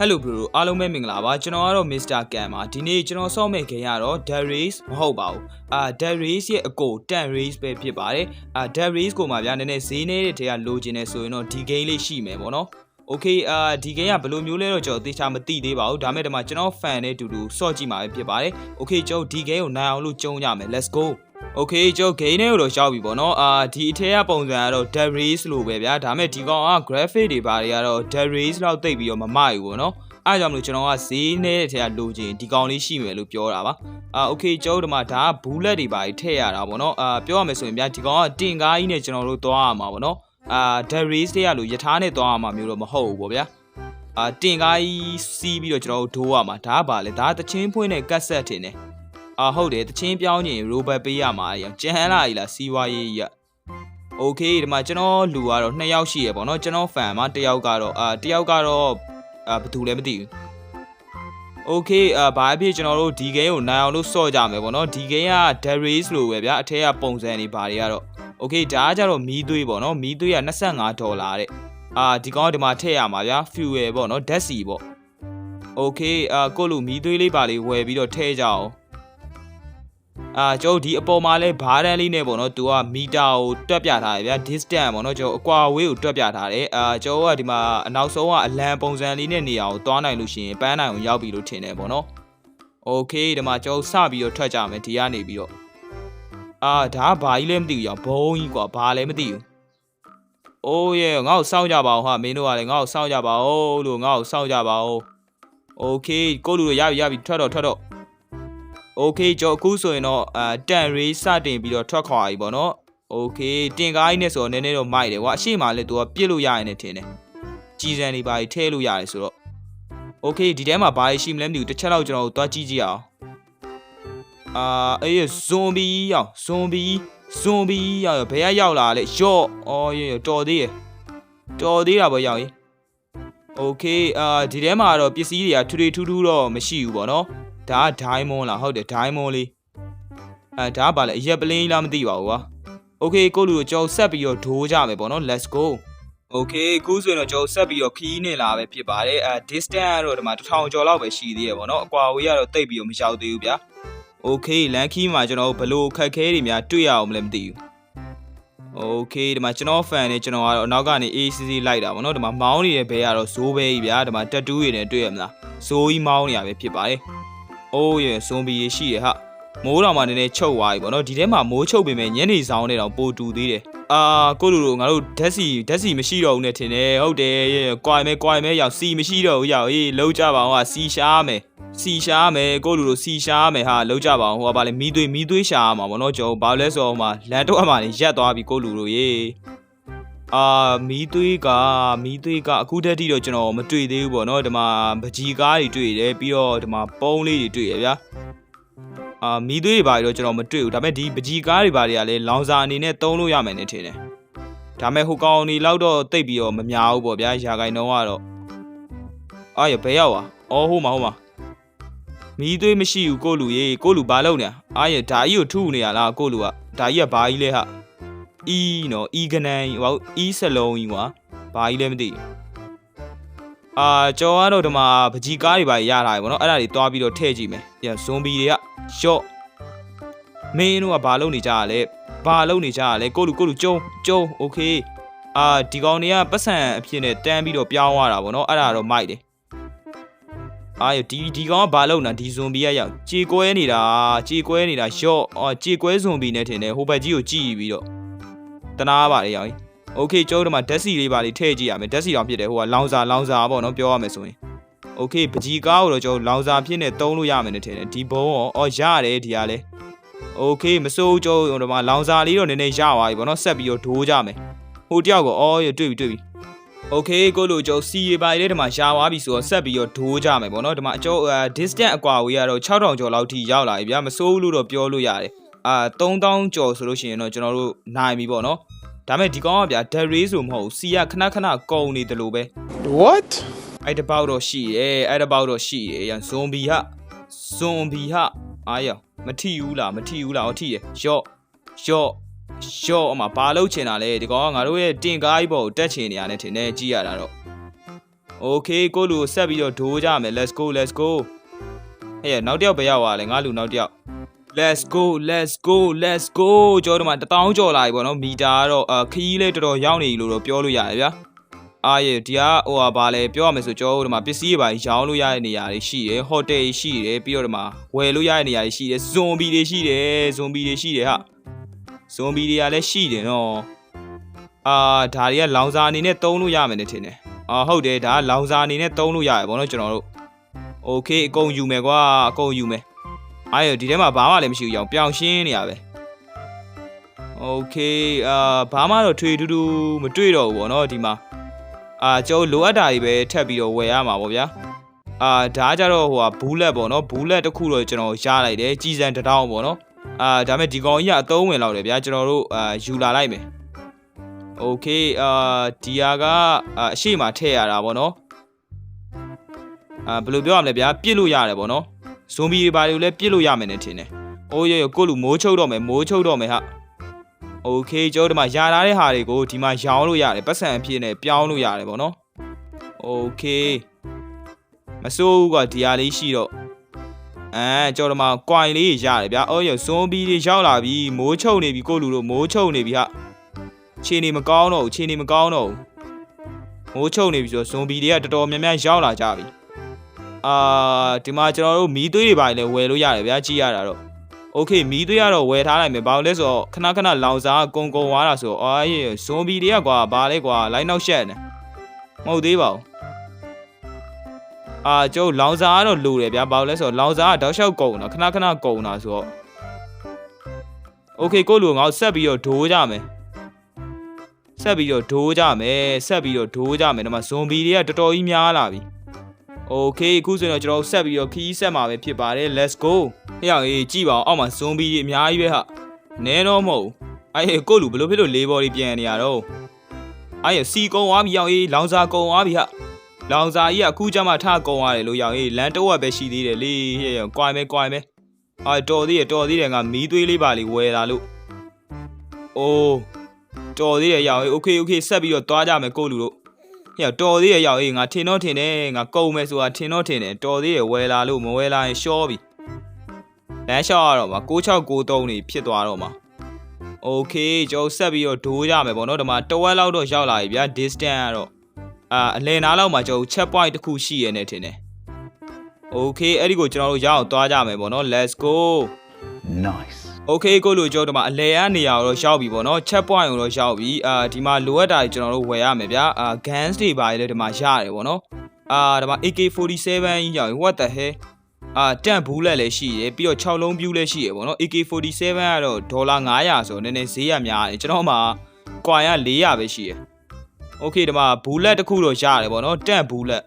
Hello bro အားလုံးပဲမင်္ဂလာပါကျွန်တော်ကတော့ Mr. Cam ပါဒီနေ့ကျွန်တော်ဆော့မဲ့ခင်ရတော့ Dead Race မဟုတ်ပါဘူးအာ Dead Race ရဲ့အကို Tan Race ပဲဖြစ်ပါတယ်အာ Dead Race ကိုမှဗျာနည်းနည်းဈေးနေတဲ့ထဲကလိုချင်နေဆိုရင်တော့ဒီ game လေးရှိမယ်ပေါ့နော် Okay အာဒီ game ကဘယ်လိုမျိုးလဲတော့ကျွန်တော်သေချာမသိသေးပါဘူးဒါမဲ့ဒီမှာကျွန်တော် fan နဲ့အတူတူဆော့ကြည့်မှာပဲဖြစ်ပါတယ် Okay ကျွန်တော်ဒီ game ကိုနိုင်အောင်လို့ကြုံကြမယ် Let's go Okay ကျွန်တော် game နဲ့ကိုတော့ရောက်ပြီပေါ့နော်အာဒီအထက်ကပုံစံကတော့ Dead Race လို့ပဲဗျာဒါမဲ့ဒီကောင်က graphic တွေဘာတွေကတော့ Dead Race လောက်တိတ်ပြီးတော့မမယူပေါ့နော် အားကြောင့်မလို့ကျွန်တော်ကဈေးနေတဲ့ထဲကလိုချင်ဒီကောင်လေးရှိမယ်လို့ပြောတာပါအာโอเคကျွန်တော်တို့ဒီမှာဒါကဘူးလက်တွေပါထည့်ရတာပေါ့နော်အာပြောရမယ်ဆိုရင်ဗျာဒီကောင်ကတင်ကားကြီးနဲ့ကျွန်တော်တို့သွားရမှာပေါ့နော်အာ the race တွေကလို့ယထာနဲ့သွားရမှာမျိုးတော့မဟုတ်ဘူးပေါ့ဗျာအာတင်ကားကြီးစီးပြီးတော့ကျွန်တော်တို့ဒိုးရမှာဒါကပါလေဒါကတချင်းဖွင့်တဲ့ကတ်ဆက်ထင်တယ် အာဟုတ်တယ်တချင်းပြောင်းရင် robot ပေးရမှာရကျန်လာကြီးလားစီးပွားရေးကြီးရ โอเคဒီမှာကျွန်တော်လူကတော့2ယောက်ရှိရပေါ့နော်ကျွန်တော် fan မှာတစ်ယောက်ကတော့အာတစ်ယောက်ကတော့အာဘယ်သူလဲမသိဘူးโอเคအာဘာဖြစ်ကျွန်တော်တို့ဒီ game ကိုနိုင်အောင်လို့စော့ကြမယ်ပေါ့နော်ဒီ game က Darius လို့ပဲဗျာအထက်ကပုံစံနေဘာတွေကတော့โอเคဒါကကြတော့မီးသွေးပေါ့နော်မီးသွေးက25ဒေါ်လာတဲ့အာဒီကောင်ကဒီမှာထည့်ရမှာဗျာ fuel ပေါ့နော်ဓာတ်စီပေါ့โอเคအာကိုလူမီးသွေးလေးပါလေးဝယ်ပြီးတော့ထည့်ကြအောင် အာကျွန်တော်ဒီအပေါ်မှာလဲဘားတန်းလေးနဲ့ပေါ့နော်သူကမီတာကိုတွက်ပြထားတယ်ဗျာ distance ပေါ့နော်ကျွန်တော်အကွာဝေးကိုတွက်ပြထားတယ်အာကျွန်တော်ကဒီမှာအနောက်ဆုံးကအလံပုံစံလေးနဲ့နေရာကိုသွားနိုင်လို့ရှိရင်ပန်းနိုင်ကိုရောက်ပြီလို့ထင်တယ်ပေါ့နော်โอเคဒီမှာကျွန်တော်စပြီးတော့ထွက်ကြမယ်ဒီကနေပြီးတော့အာဒါကဘာကြီးလဲမသိဘူးရောဘုံကြီးကွာဘာလဲမသိဘူးအိုးရဲ့ငါ့ကိုစောင့်ကြပါအောင်ဟာမင်းတို့ကလည်းငါ့ကိုစောင့်ကြပါဦးလို့ငါ့ကိုစောင့်ကြပါဦးโอเคကိုလူတို့ရပြီရပြီထွက်တော့ထွက်တော့ โอเคကြော်အခုဆိုရင်တော့အာတန်ရေးစတင်ပြီးတော့ထွက်ခွာပြီပေါ့နော်โอเคတင်ကားကြီးနဲ့ဆိုတော့နည်းနည်းတော့မိုက်တယ်ကွာအရှိမလဲသူကပြစ်လို့ရရင်နဲ့ထင်တယ်ကြီးစံတွေပါထည့်လို့ရတယ်ဆိုတော့โอเคဒီထဲမှာဘာရှိမလဲမသိဘူးတစ်ချက်တော့ကျွန်တော်တို့သွားကြည့်ကြည့်အောင်အာအေးဇွန်ဘီရောက်ဇွန်ဘီဇွန်ဘီရောက်ဘယ်ကရောက်လာလဲရော့အော်ရေတော်သေးရတော်သေးတာပေါ့ရောက်ရင်โอเคအာဒီထဲမှာတော့ပစ္စည်းတွေကထူထူထူးထူးတော့မရှိဘူးပေါ့နော် ဒါကဒိုင်းမွန်လားဟုတ်တယ်ဒိုင်းမွန်လေးအဲဒါကဘာလဲအရက်ပလင်းလားမသိပါဘူးကွာโอเคကိုလူကိုကြောက်ဆက်ပြီးတော့ဒိုးကြမယ်ပေါ့နော် let's go โอเคအခုဆိုရင်တော့ကျွန်တော်ဆက်ပြီးတော့ခီးနေလာပဲဖြစ်ပါတယ်အဲ distance ကတော့ဒီမှာ1000ကျော်လောက်ပဲရှိသေးရပေါ့နော်အကွာဝေးကတော့တိတ်ပြီးတော့မရောက်သေးဘူးဗျာโอเคလန်ခီးမှာကျွန်တော်ဘလို့ခက်ခဲတွေများတွေ့ရအောင်မလဲမသိဘူးโอเคဒီမှာကျွန်တော် fan နဲ့ကျွန်တော်ကတော့အနောက်ကနေ ACC လိုက်တာပေါ့နော်ဒီမှာမောင်းနေတဲ့ဘဲကတော့ဇိုးပဲကြီးဗျာဒီမှာတက်တူးတွေနဲ့တွေ့ရမလားဇိုးကြီးမောင်းနေရပဲဖြစ်ပါတယ် အိုးရဇွန်ဘီရရှိရဟာမိုးတော်မှာနည်းနည်းချုပ်သွားပြီပေါ့နော်ဒီထဲမှာမိုးချုပ်ပေမဲ့ညနေဆောင်နဲ့တော့ပိုတူသေးတယ်အာကိုလူတို့ငါတို့ဓာတ်စီဓာတ်စီမရှိတော့ဘူးနဲ့ထင်တယ်ဟုတ်တယ်ကွာမဲကွာမဲရောက်စီမရှိတော့ဘူးရောက်အေးလုံးကြပါအောင်ဟာစီရှားမယ်စီရှားမယ်ကိုလူတို့စီရှားမယ်ဟာလုံးကြပါအောင်ဟိုကဘာလဲမီးသွေးမီးသွေးရှားမှာပေါ့နော်ကျွန်တော်ဘာလဲဆိုတော့ဟိုမှာလန်တော့အမှနေရက်သွားပြီကိုလူတို့ရေ အာမီးသွေးကမီးသွေးကအခုတည်းထိတော့ကျွန်တော်မတွေ့သေးဘူးပေါ့နော်ဒီမှာပကြီးကားတွေတွေ့တယ်ပြီးတော့ဒီမှာပုံးလေးတွေတွေ့ရဗျာအာမီးသွေးတွေပါတော့ကျွန်တော်မတွေ့ဘူးဒါပေမဲ့ဒီပကြီးကားတွေပါတွေကလည်းလောင်စာအနေနဲ့သုံးလို့ရမယ်နဲ့ထင်တယ်ဒါပေမဲ့ဟိုကောင်တွေလောက်တော့တိတ်ပြီးတော့မများဘူးပေါ့ဗျာရာဂိုင်နှုန်းကတော့အာရဘယ်ရောက်อ่ะအော်ဟိုမှာဟိုမှာမီးသွေးမရှိဘူးကိုလူရေကိုလူဘာလုပ်နေအာရဓာကြီးကိုထုနေရလားကိုလူကဓာကြီးကဘာကြီးလဲဟာ E နော် E ကနန်းဟို E စလုံးကြီးကွာဘာကြီးလဲမသိအာကျော်ကတော့ဒီမှာပကြီးကားတွေပါရလာပြီဗောနော်အဲ့ဒါတွေတွားပြီးတော့ထည့်ကြည့်မယ်ပြန်ဇွန်ဘီတွေကရှော့မင်းတို့ကဘာလုပ်နေကြရလဲဘာလုပ်နေကြရလဲကိုလူကိုလူကျုံကျုံโอเคအာဒီကောင်တွေကပတ်စံအဖြစ်နဲ့တန်းပြီးတော့ပြောင်းသွားတာဗောနော်အဲ့ဒါတော့မိုက်တယ်အာဒီဒီကောင်ကဘာလုပ်နေတာဒီဇွန်ဘီကရောက်ကြေကွဲနေတာကြေကွဲနေတာရှော့အော်ကြေကွဲဇွန်ဘီနဲ့ထင်တယ်ဟိုဘက်ကြီးကိုကြည့်ပြီးတော့ တနာပါလေရောင်ကြီးโอเคကျုပ်တို့မှာဓာတ်စီလေးပါလေးထည့်ကြည့်ရမယ်ဓာတ်စီတောင်ဖြစ်တယ်ဟိုကလောင်စာလောင်စာပေါ့နော်ပြောရမယ်ဆိုရင်โอเคပကြီးကားကိုတော့ကျုပ်လောင်စာဖြစ်နေတုံးလို့ရမယ်နဲ့ထင်တယ်ဒီဘုံရောအော်ရတယ်ဒီကလည်းโอเคမစိုးကျုပ်တို့မှာလောင်စာလေးတော့နည်းနည်းရသွားပြီပေါ့နော်ဆက်ပြီးတော့ဒိုးကြမယ်ဟိုတယောက်ကိုအော်ရတွေ့ပြီတွေ့ပြီโอเคကိုလိုကျုပ်စီရပါလေးဒီမှာရှားသွားပြီဆိုတော့ဆက်ပြီးတော့ဒိုးကြမယ်ပေါ့နော်ဒီမှာအကျုပ် distance အကွာဝေးကတော့6000ကျော်လောက်ထိရောက်လာပြီဗျာမစိုးဘူးလို့တော့ပြောလို့ရတယ်အာ3000ကျော်ဆိုလို့ရှိရင်တော့ကျွန်တော်တို့နိုင်ပြီပေါ့နော် ဒါမဲ့ဒီကောင်ကဗျာ dead ray ဆိုမဟုတ်ဘူးစီကခဏခဏကုံနေတယ်လို့ပဲ What? အဲ့တပေါက်တော့ရှိတယ်အဲ့တပေါက်တော့ရှိတယ်ရန်ဇွန်ဘီဟာဇွန်ဘီဟာအားရမထီဘူးလားမထီဘူးလားဟောထီရရော့ရော့ရော့အမဘာလို့ချင်တာလဲဒီကောင်ကငါတို့ရဲ့တင်ကားကြီးပေါ်ကိုတက်ချင်နေရတယ်ထင်တယ်ကြည့်ရတာတော့ Okay ကိုလူကိုဆက်ပြီးတော့ဒိုးကြမယ် let's go let's go ဟဲ့နောက်တစ်ယောက်ပဲရောက်သွားလဲငါလူနောက်တစ်ယောက် let's go let's go let's go ကျော်တော့မှတထောင်ကျော်လာပြီပေါ့နော်မီတာကတော့အခီးလေးတော်တော်ရောက်နေပြီလို့တော့ပြောလို့ရတယ်ဗျာအားရဒီကဟိုဟာဗာလဲပြောရမယ်ဆိုကျော်တို့မှပစ္စည်းတွေပါရောင်းလို့ရတဲ့နေရာတွေရှိတယ်ဟိုတယ်ရှိတယ်ပြီးတော့ဒီမှာဝယ်လို့ရတဲ့နေရာတွေရှိတယ်ဇွန်ဘီတွေရှိတယ်ဇွန်ဘီတွေရှိတယ်ဟာဇွန်ဘီတွေကလည်းရှိတယ်နော်အာဒါတွေကလောင်စာအနေနဲ့တုံးလို့ရမယ်နဲ့ထင်တယ်အာဟုတ်တယ်ဒါကလောင်စာအနေနဲ့တုံးလို့ရတယ်ပေါ့နော်ကျွန်တော်တို့โอเคအကုန်ယူမယ်ကွာအကုန်ယူမယ် အားရဒီထဲမှာဘာမှလည်းမရှိဘူးအောင်ပြောင်းရှင်းနေရပဲโอเคအာဘာမှတော့ထွေထူးထူးမတွေ့တော့ဘူးဗောနော်ဒီမှာအာကျော်လိုအပ်တာတွေပဲထပ်ပြီးတော့ဝယ်ရမှာဗောဗျာအာဒါကကြတော့ဟိုဟာဘူးလက်ဗောနော်ဘူးလက်တစ်ခုတော့ကျွန်တော်ရလိုက်တယ်ကြီးစံတစ်တောင်းဗောနော်အာဒါမဲ့ဒီကောင်ကြီးကအသုံးဝင်လောက်တယ်ဗျာကျွန်တော်တို့အာယူလာလိုက်မယ်โอเคအာဒီဟာကအအရှိမထည့်ရတာဗောနော်အာဘယ်လိုပြောရမလဲဗျာပြစ်လို့ရတယ်ဗောနော် ဇွန်ဘီတွေဘာတွေကိုလည်းပြစ်လို့ရမယ်နဲ့ထင်တယ်။အိုးရော်ရော်ကိုလူမိုးချုပ်တော့မယ်မိုးချုပ်တော့မယ်ဟာ။ Okay ကျွန်တော်ဒီမှာယာထားတဲ့ဟာတွေကိုဒီမှာရောင်းလို့ရတယ်ပတ်စံအဖြစ်နဲ့ပြောင်းလို့ရတယ်ပေါ့နော်။ Okay မစိုးဘူးကွာဒီဟာလေးရှိတော့အဲကျွန်တော်ဒီမှာကွိုင်လေးရတယ်ဗျာ။အိုးရော်ဇွန်ဘီတွေရောက်လာပြီမိုးချုပ်နေပြီကိုလူတို့မိုးချုပ်နေပြီဟာ။ခြေနေမကောင်းတော့ဘူးခြေနေမကောင်းတော့ဘူး။မိုးချုပ်နေပြီဆိုတော့ဇွန်ဘီတွေကတော်တော်များများရောက်လာကြပြီ။ အာဒီမှာကျွန်တော်တို့မီးသွေးတွေပါလည်းဝယ်လို့ရတယ်ဗျာကြည့်ရတာတော့โอเคမီးသွေးကတော့ဝယ်ထားလိုက်မယ်ဘာလို့လဲဆိုတော့ခဏခဏလောင်စာကကုံကုံသွားတာဆိုတော့အာရေဇွန်ဘီတွေကကွာဘာလဲကွာလိုက်နောက်ရှက်နေမဟုတ်သေးပါဘူးအာကျုပ်လောင်စာကတော့လိုတယ်ဗျာဘာလို့လဲဆိုတော့လောင်စာကတောက်လျှောက်ကုံတာခဏခဏကုံတာဆိုတော့โอเคကိုလူငါ့ကိုဆက်ပြီးတော့ဒိုးကြမယ်ဆက်ပြီးတော့ဒိုးကြမယ်ဆက်ပြီးတော့ဒိုးကြမယ်ဒီမှာဇွန်ဘီတွေကတော်တော်ကြီးများလာပြီ โอเคအခုဆိုရင်တော့ကျွန်တော်တို့ဆက်ပြီးတော့ခီးဆက်မှာပဲဖြစ်ပါတယ် let's go ဟဲ့အောင်အေးကြည့်ပါအောင်အောက်မှာဇွန်ဘီတွေအများကြီးပဲဟာနဲတော့မဟုတ်ဘူးအဲ့ဟဲ့ကိုလူဘယ်လိုဖြစ်လို့လေးဘော်တွေပြန်နေရတော့အဲ့ဟဲ့စီကုံသွားပြီအောင်အေးလောင်စာကုံသွားပြီဟာလောင်စာကြီးကအခုကျမှထကုံရတယ်လို့ရောင်အေးလမ်းတော့ပဲရှိသေးတယ်လေဟဲ့ကွိုင်မဲကွိုင်မဲအာတော်သေးတယ်တော်သေးတယ်ငါမီးသွေးလေးပါလေးဝယ်လာလို့အိုးတော်သေးတယ်ရောင်အေးโอเคโอเคဆက်ပြီးတော့သွားကြမယ်ကိုလူတို့ ဟဲ့တော်သေးရဲ့ရောက်အေးငါထင်တော့ထင်တယ်ငါကုံမယ်ဆိုတာထင်တော့ထင်တယ်တော်သေးရဲ့ဝယ်လာလို့မဝယ်လာရင်ရှော့ပြီလမ်းလျှောက်ရတော့မှာ6693နေဖြစ်သွားတော့မှာโอเคကျွန်တော်ဆက်ပြီးတော့ဒိုးရမယ်ပေါ့နော်ဒီမှာတဝက်လောက်တော့ရောက်လာပြီဗျာ distance ကတော့အာအလယ်နားလောက်မှာကျွန်တော် check point တစ်ခုရှိရနေထင်တယ်โอเคအဲ့ဒီကိုကျွန်တော်တို့ရအောင်သွားကြမယ်ပေါ့နော် let's go Nice. okay ကိုလိုကျွန်တော်ဒီမှာအလဲအနေရတော့ရောက်ပြီပေါ့နော် check point ကိုတော့ရောက်ပြီအာဒီမှာလိုအပ်တာတွေကျွန်တော်တို့ဝယ်ရမယ်ဗျာအာ guns တွေပါလေဒီမှာရတယ်ပေါ့နော်အာဒီမှာ AK47 ကြီးရောက်ပြီ what the hell အာတန့်ဘူးလက်လည်းရှိရယ်ပြီးတော့6လုံးပြူးလည်းရှိရယ်ပေါ့နော် AK47 ကတော့ဒေါ်လာ900ဆိုတော့နည်းနည်းဈေးရများတယ်ကျွန်တော်မှာကွာရ400ပဲရှိရယ် okay ဒီမှာဘူးလက်တစ်ခုတော့ရတယ်ပေါ့နော်တန့်ဘူးလက်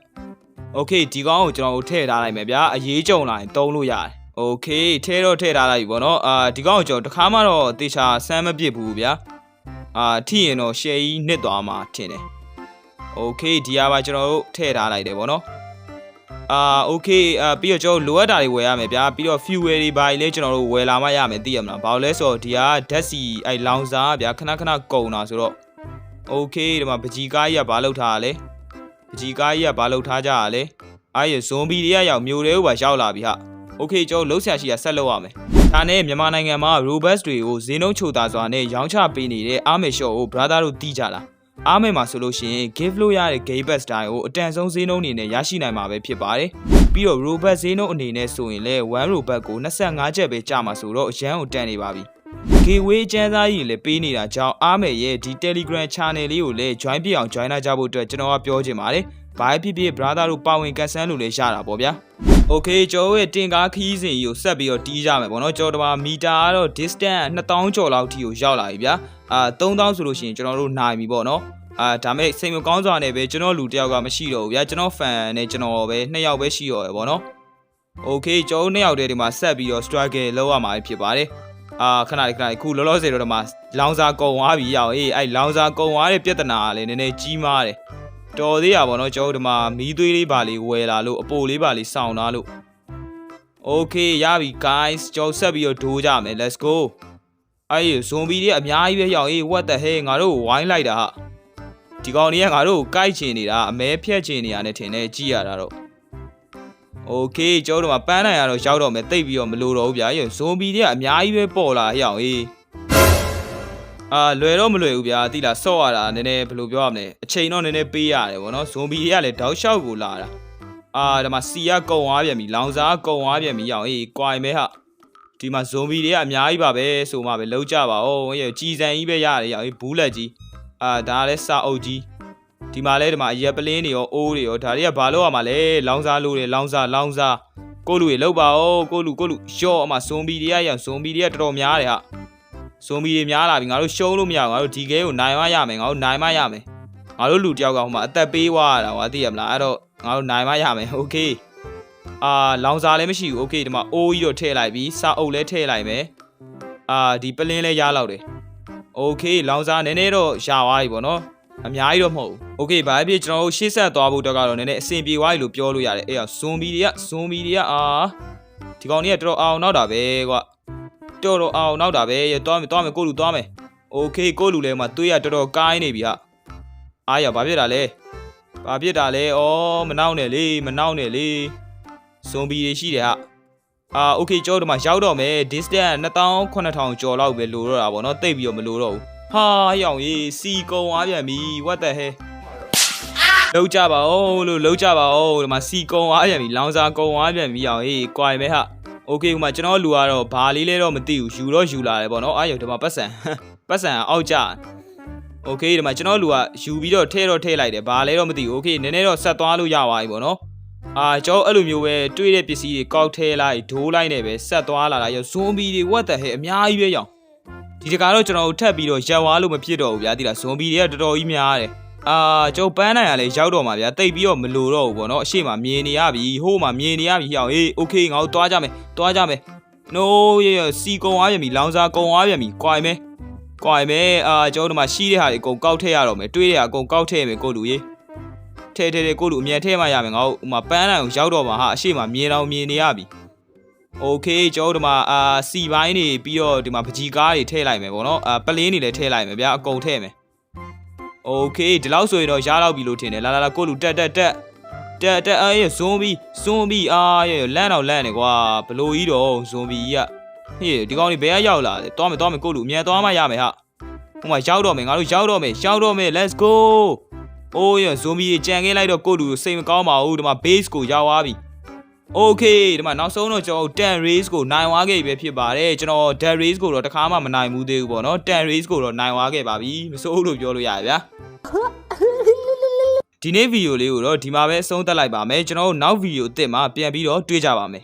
okay ဒီကောင်ကိုကျွန်တော်တို့ထည့်ထားလိုက်မယ်ဗျာအရေးကြုံလာရင်တုံးလို့ရတယ် โอเคထဲတော့ထည့်ထားလိုက်ပြီပေါ့နော်အာဒီကောင်ကိုကျွန်တော်တခါမှတော့တေချာဆမ်းမပစ်ဘူးဗျာအာထိရင်တော့ share ကြီးနစ်သွားမှာထင်တယ်โอเคဒီဟာပါကျွန်တော်တို့ထည့်ထားလိုက်တယ်ပေါ့နော်အာโอเคအာပြီးတော့ကျွန်တော်လိုအပ်တာတွေဝယ်ရမယ်ဗျာပြီးတော့ fuel တွေဘာတွေလဲကျွန်တော်တို့ဝယ်လာမှရမယ်သိရမလားဘာလို့လဲဆိုတော့ဒီဟာဓာတ်စီအဲလောင်စာဗျာခဏခဏကုန်တာဆိုတော့โอเคဒီမှာပကြီးကားကြီးကဘာလုပ်ထားရလဲပကြီးကားကြီးကဘာလုပ်ထားကြရလဲအားရဇွန်ဘီတွေကရောက်မျိုးတွေကိုပါရောက်လာပြီဟာ ။ Okay ကျွန်တော်လှုပ်ရှားရှိတာဆက်လုပ်ရမယ်။ဒါနဲ့မြန်မာနိုင်ငံမှာ Robust တွေကိုဈေးနှုန်းချိုသာစွာနဲ့ရောင်းချပေးနေတဲ့အာမေရှော့ကို brother တို့တီးကြလား။အားမဲမှာဆိုလို့ရှိရင် give လို့ရတဲ့ game best တိုင်းကိုအတန်ဆုံးဈေးနှုန်းအနေနဲ့ရရှိနိုင်မှာပဲဖြစ်ပါတယ်။ပြီးတော့ robot ဈေးနှုန်းအနေနဲ့ဆိုရင်လည်း1 robot ကို25ချက်ပဲကျမှာဆိုတော့အရန်ကိုတန်နေပါပြီ။ giveaway အကျဉ်းစားကြီးလည်းပေးနေတာကြောင့်အားမယ်ရဲ့ဒီ Telegram channel လေးကိုလည်း join ပြအောင် join လာကြဖို့အတွက်ကျွန်တော်ကပြောချင်ပါတယ်။ဘာဖြစ်ဖြစ် brother တို့ပါဝင်ကန်ဆန်းလို့လည်းရတာပေါ့ဗျာ။ Okay ကျွန်တော်ရဲ့တင်ကားခီးစဉ်ကြီးကိုဆက်ပြီးတော့တီးကြမယ်ပေါ့နော်ကျွန်တော်တို့မှာမီတာကတော့ distance 2000ကျော်လောက်ထိကိုရောက်လာပြီဗျာအာ3000ဆိုလို့ရှိရင်ကျွန်တော်တို့နိုင်ပြီပေါ့နော်အာဒါမဲ့စိတ်မကောင်းစွာနဲ့ပဲကျွန်တော်လူတယောက်ကမရှိတော့ဘူးဗျာကျွန်တော် fan နဲ့ကျွန်တော်ပဲနှစ်ယောက်ပဲရှိတော့ရယ်ပေါ့နော် Okay ကျွန်တော်နှစ်ယောက်တည်းဒီမှာဆက်ပြီးတော့ struggle လုပ်ရမှာဖြစ်ပါတယ်အာခဏလေးခဏလေးခုလောလောဆယ်တော့ဒီမှာလောင်စာကုံသွားပြီရောက်အေးအဲ့လောင်စာကုံသွားတဲ့ပြဿနာကလည်းနည်းနည်းကြီးမားတယ် တော်သေးတာပေါ့နော်ကျွန်တော်တို့ဒီမှာမီးသွေးလေးပါလေးဝယ်လာလို့အပိုလေးပါလေးစောင့်ထားလို့ Okay ရပြီ guys ကျွန်တော်ဆက်ပြီးတော့ဒိုးကြမယ် let's go အေးဇွန်ဘီတွေအများကြီးပဲရောက်အေး what the hell ငါတို့ဝိုင်းလိုက်တာဟာဒီကောင်တွေကငါတို့ကိုကြိုက်ချင်နေတာအမဲဖြတ်ချင်နေတာနဲ့ထင်နေကြည်ရတာတော့ Okay ကျွန်တော်တို့မှာပန်းနိုင်ရတော့ရောက်တော့မယ်တိတ်ပြီးတော့မလို့တော့ဘူးဗျာအေးဇွန်ဘီတွေကအများကြီးပဲပေါ်လာဟဲ့အောင်အေး အာလွယ်တော့မလွယ်ဘူးဗျာတိလားဆော့ရတာနည်းနည်းဘယ်လိုပြောရမလဲအချိန်တော့နည်းနည်းပေးရတယ်ဗောနော်ဇွန်ဘီတွေကလည်းတောက်လျှောက်ကိုလာတာအာဒီမှာစီကကုံသွားပြန်ပြီလောင်စာကကုံသွားပြန်ပြီဟေ့အောင်ဟေးကွိုင်မဲဟာဒီမှာဇွန်ဘီတွေကအများကြီးပါပဲဆိုမှပဲလောက်ကြပါဦးဟဲ့ကြည်စံကြီးပဲရတယ်ရောဘူးလက်ကြီးအာဒါကလည်းစာအုပ်ကြီးဒီမှာလဲဒီမှာအရက်ပလင်းတွေရောအိုးတွေရောဒါတွေကဘာလို့ရမှာလဲလောင်းစားလို့တွေလောင်းစားလောင်းစားကိုလူတွေလောက်ပါဦးကိုလူကိုလူရော့အမဇွန်ဘီတွေကရဇွန်ဘီတွေကတော်တော်များတယ်ဟာ ဇွန်ဘီတွေများလာပြီငါတို့ရှုံးလို့မရဘူးငါတို့ဒီကဲကိုနိုင်မရမယ်ငါတို့နိုင်မရမယ်ငါတို့လူတယောက်ကဟိုမှာအသက်ပေးသွားရတာဟောသိရမလားအဲ့တော့ငါတို့နိုင်မရမယ်โอเค အာလောင်စာလည်းမရှိဘူးโอเคဒီမှာအိုးကြီးတော့ထည့်လိုက်ပြီစာအုပ်လည်းထည့်လိုက်မယ်အာဒီပလင်းလည်းရလောက်တယ်โอเคလောင်စာနည်းနည်းတော့ရသွားပြီပေါ့နော်အများကြီးတော့မဟုတ်ဘူးโอเคဘာဖြစ်ကျွန်တော်တို့ရှေ့ဆက်သွားဖို့တော့ကတော့နည်းနည်းအဆင်ပြေသွားပြီလို့ပြောလို့ရတယ်အဲ့တော့ဇွန်ဘီတွေကဇွန်ဘီတွေကအာဒီကောင်တွေကတော်တော်အောင်နောက်တာပဲကွာ တော်တော်အောင်နောက်တာပဲရသွားမယ်သွားမယ်ကိုလူသွားမယ်โอเคကိုလူလည်းမှာတွေးရတော်တော်ကိုင်းနေပြီဟာအားရဘာဖြစ်တာလဲဘာဖြစ်တာလဲဩမနောက်နဲ့လေမနောက်နဲ့လေ ဇွန်ဘီတွေရှိတယ်ဟာအာโอเคကျောတို့မှာရောက်တော့မယ် distance 28000ကျော်လောက်ပဲလိုတော့တာဗောနော်တိတ်ပြီးတော့မလိုတော့ဘူးဟာရောင်ကြီးစီကုံအားပြန်ပြီ what the hell လောက်ကြပါဦးလို့လောက်ကြပါဦးဒီမှာစီကုံအားပြန်ပြီလောင်စာကုံအားပြန်ပြီရောင်ကြီးကွိုင်မဲဟာ ။ Okay ဥမာကျွန်တော်လူကတော့ဘာလေးလဲတော့မသိဘူးယူတော့ယူလာတယ်ပေါ့နော်။အာရုံဒီမှာပတ်စံပတ်စံအောက်ကြ။ Okay ဒီမှာကျွန်တော်လူကယူပြီးတော့ထဲတော့ထဲလိုက်တယ်ဘာလဲတော့မသိဘူး။ Okay နည်းနည်းတော့ဆက်သွားလို့ရပါပြီပေါ့နော်။အာကျွန်တော်အဲ့လိုမျိုးပဲတွေ့တဲ့ပစ္စည်းတွေကောက်ထဲလိုက်ဒိုးလိုက်နဲ့ပဲဆက်သွားလာတာရောဇွန်ဘီတွေ what the hell အများကြီးပဲရောင်ဒီတကာတော့ကျွန်တော်ထပ်ပြီးတော့ရက်ွားလို့မဖြစ်တော့ဘူးဗျာဒီလားဇွန်ဘီတွေကတော်တော်ကြီးများတယ်။ အာကျွန်တော်ပန်းနိုင်ရလဲရောက်တော့မှာဗျာတိတ်ပြီးတော့မလိုတော့ဘူးပေါ့နော်အရှိမမြင်နေရပြီဟိုးမှာမြင်နေရပြီဟောင်ဟေးโอเคငါတို့သွားကြမယ်သွားကြမယ် no ရေစီကုံအားပြန်ပြီလောင်စာကုံအားပြန်ပြီ꽌မယ်꽌မယ်အာကျွန်တော်တို့မှာရှိတဲ့ဟာတွေအကုန်ကောက်ထည့်ရတော့မယ်တွေးတဲ့အကုန်ကောက်ထည့်မယ်ကိုလူကြီး ထဲထဲထဲကိုလူအမြန်ထဲမှရမယ်ငါတို့ဟိုမှာပန်းနိုင်ကိုရောက်တော့မှာဟာအရှိမမြင်တော့မြင်နေရပြီโอเคကျွန်တော်တို့ဒီမှာအာစီပိုင်းတွေပြီးတော့ဒီမှာပကြီကားတွေထည့်လိုက်မယ်ပေါ့နော်အာပလင်းတွေလည်းထည့်လိုက်မယ်ဗျာအကုန်ထည့်မယ် โอเคဒီလောက်ဆိုရင်တော့ရတော့ပြီလို့ထင်တယ်လာလာလာကိုလူတက်တက်တက်တက်တက်အေးဇွန်ဘီဇွန်ဘီအာရေလန့်တော့လန့်နေကွာဘလို့ကြီးတော့ဇွန်ဘီကြီးကဟေးဒီကောင်တွေဘယ်ကရောက်လာလဲတွားမယ်တွားမယ်ကိုလူအမြန်တွားမှရမယ်ဟာဟိုမှာရောက်တော့မယ်ငါတို့ရောက်တော့မယ်ရောက်တော့မယ် let's go အိုးရဇွန်ဘီကြီးကြံခဲ့လိုက်တော့ကိုလူစိတ်မကောင်းပါဘူးဒီမှာ base ကိုရောက်သွားပြီ Okay ဒီမှာနောက်ဆုံးတော့ကျွန်တော်10 race ကိုနိုင်သွားခဲ့ပြီပဲဖြစ်ပါတယ်ကျွန်တော်10 race ကိုတော့တစ်ခါမှမနိုင်ဘူးသေးဘူးပေါ့နော်10 race ကိုတော့နိုင်သွားခဲ့ပါပြီမစိုးဘူးလို့ပြောလို့ရတယ်ဗျာဒီနေ့ဗီဒီယိုလေးကိုတော့ဒီမှာပဲအဆုံးသတ်လိုက်ပါမယ်ကျွန်တော်တို့နောက်ဗီဒီယိုအသစ်မှာပြန်ပြီးတော့တွေ့ကြပါမယ်